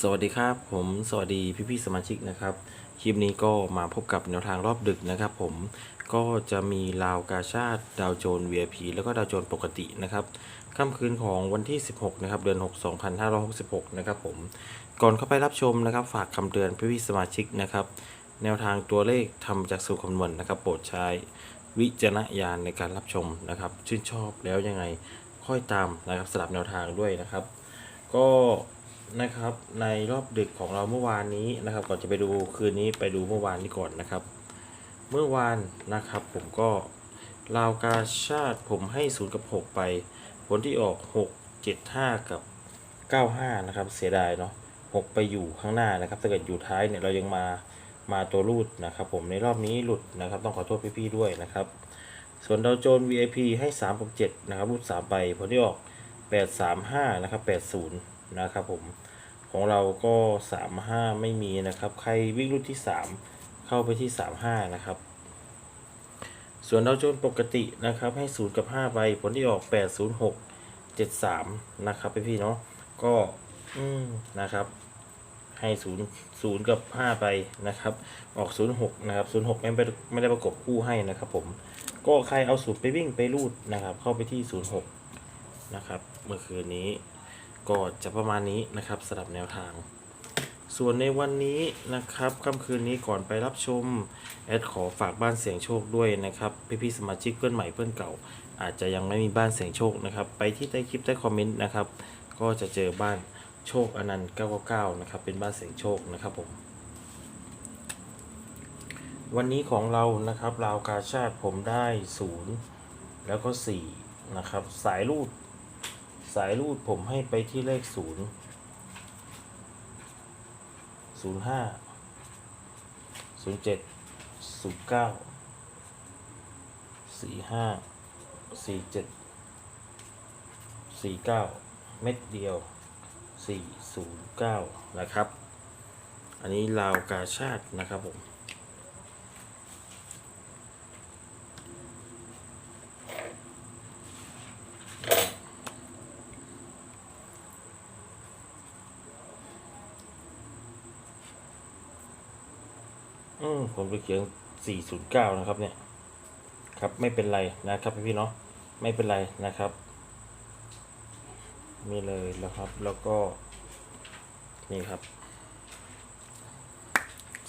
สวัสดีครับผมสวัสดีพี่ๆสมาชิกนะครับคลิปนี้ก็มาพบกับแนวทางรอบดึกนะครับผมก็จะมีลาวกาชาติดาวโจน VIP แล้วก็ดาวโจนปกตินะครับค่ำคืนของวันที่ 16 นะครับ เดือน 6 2566 นะครับผมก่อนเข้าไปรับชมนะครับ ฝากคำเตือนพี่ๆสมาชิกนะครับ แนวทางตัวเลขทำจากสูตรคำนวณนะครับ โปรดใช้วิจารณญาณในการรับชมนะครับ ชื่นชอบแล้วยังไงค่อยตามนะครับสลับแนวทางด้วยนะครับ ก็ นะครับในรอบดึกของเราเมื่อวานนี้นะครับ ก่อนจะไปดูคืนนี้ไปดูเมื่อวานนี้ก่อนนะครับ เมื่อวานนะครับผมก็ลาวกาชาติผมให้0กับ6ไป ผลที่ออก6 7 5กับ95นะครับ เสียดายเนาะ6ไปอยู่ข้างหน้านะครับถ้าเกิดอยู่ท้ายเนี่ยเรายังมามาตัวรูดนะครับ ผมในรอบนี้หลุดนะครับ ต้องขอโทษพี่ๆด้วยนะครับ ส่วนดาวโจน VIP ให้3กับ7นะครับรูด3ไปผลที่ออก 835 นะครับ 80 นะครับผมของเราก็ 35 ไม่มีนะครับ ใครวิ่งรุ่นที่ 3 เข้าไปที่ 35 นะครับ ส่วนดาวโจนปกตินะครับให้ 0 กับ5ไปผลที่ออก 806 73 นะครับพี่ๆเนาะก็อืมนะครับ ให้ 0 0 กับ 5 ไปนะครับ ออก 06 นะครับ 06 ไม่ได้ไม่ได้ประกบคู่ให้นะครับผมก็ใครเอาสูตรไปวิ่งไปรูดนะครับ เข้าไปที่ 06 นะครับเมื่อคืนนี้ ก็จะประมาณนี้นะครับสำหรับแนวทาง ส่วนในวันนี้นะครับค่ำคืนนี้ก่อนไปรับชม แอดขอฝากบ้านเสียงโชคด้วยนะครับพี่ๆสมาชิกเพื่อนใหม่เพื่อนเก่า อาจจะยังไม่มีบ้านเสียงโชคนะครับ ไปที่ใต้คลิปใต้คอมเมนต์นะครับ ก็จะเจอบ้านโชคอนันต์999นะครับเป็นบ้านเสียงโชคนะครับผมวันนี้ของเรานะครับราวกาชาติผมได้ศูนย์แล้วก็สี่นะครับ สายรูด สายรูดผมให้ไปที่เลขศูนย์ศูนย์ห้าศูนย์เจ็ดศูนย์เก้าสี่ห้าสี่เจ็ดสี่เก้าเม็ดเดียวสี่ศูนย์เก้านะครับ อันนี้ลาวกาชาตินะครับผม อืมผมไปเขียน409นะครับ เนี่ย ครับไม่เป็นไรนะครับพี่เนาะไม่เป็นไรนะครับนี่เลยแล้วครับแล้วก็ นี่ครับ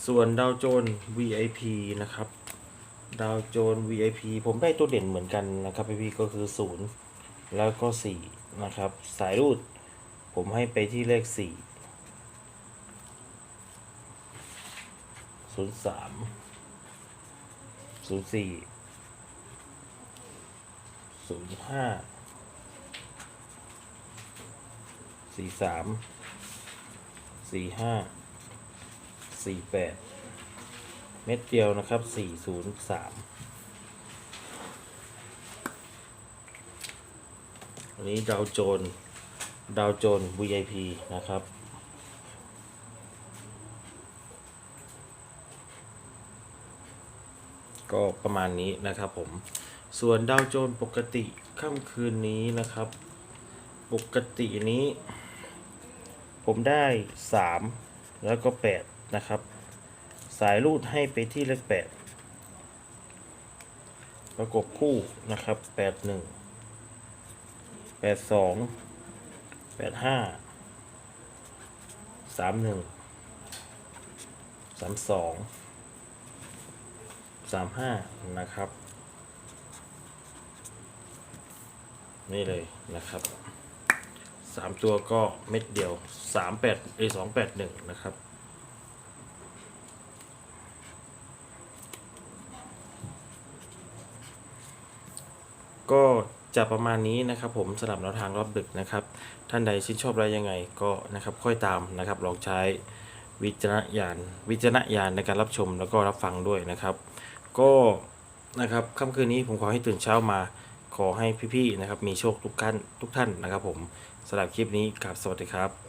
ส่วนดาวโจน VIP นะครับดาวโจน VIP ผมได้ตัวเด่นเหมือนกันนะครับพี่ก็คือ 0 แล้วก็ 4 นะครับ สายรูด ผมให้ไปที่เลข 4 ศูนย์สามศูนย์สี่ศูนย์ห้าสี่สามสี่ห้าสี่แปดเม็ดเดียวนะครับสี่ศูนย์สามอันนี้ดาวโจน ดาวโจน VIP นะครับ ก็ประมาณนี้นะครับผม ส่วนดาวโจนปกติค่ำคืนนี้นะครับ ปกตินี้ ผมได้ 3 แล้วก็ 8 นะครับ สายรูดให้ไปที่เลข 8 ประกบคู่นะครับ 81 82 85 31 32สามห้า นะครับ นี่เลยนะครับสามตัวก็เม็ดเดียวสามแปดเอสองแปดหนึ่งนะครับก็จะประมาณนี้นะครับผมสำหรับแนวทางรอบดึกนะครับ ท่านใดชื่นชอบอะไรยังไงก็นะครับค่อยตามนะครับลองใช้วิจารณญาณวิจารณญาณในการรับชมแล้วก็รับฟังด้วยนะครับ ก็นะครับค่ำคืนนี้ผมขอให้ตื่นเช้ามา ขอให้พี่ๆนะครับ มีโชคทุกท่านทุกท่านนะครับผมสำหรับคลิปนี้ครับสวัสดีครับ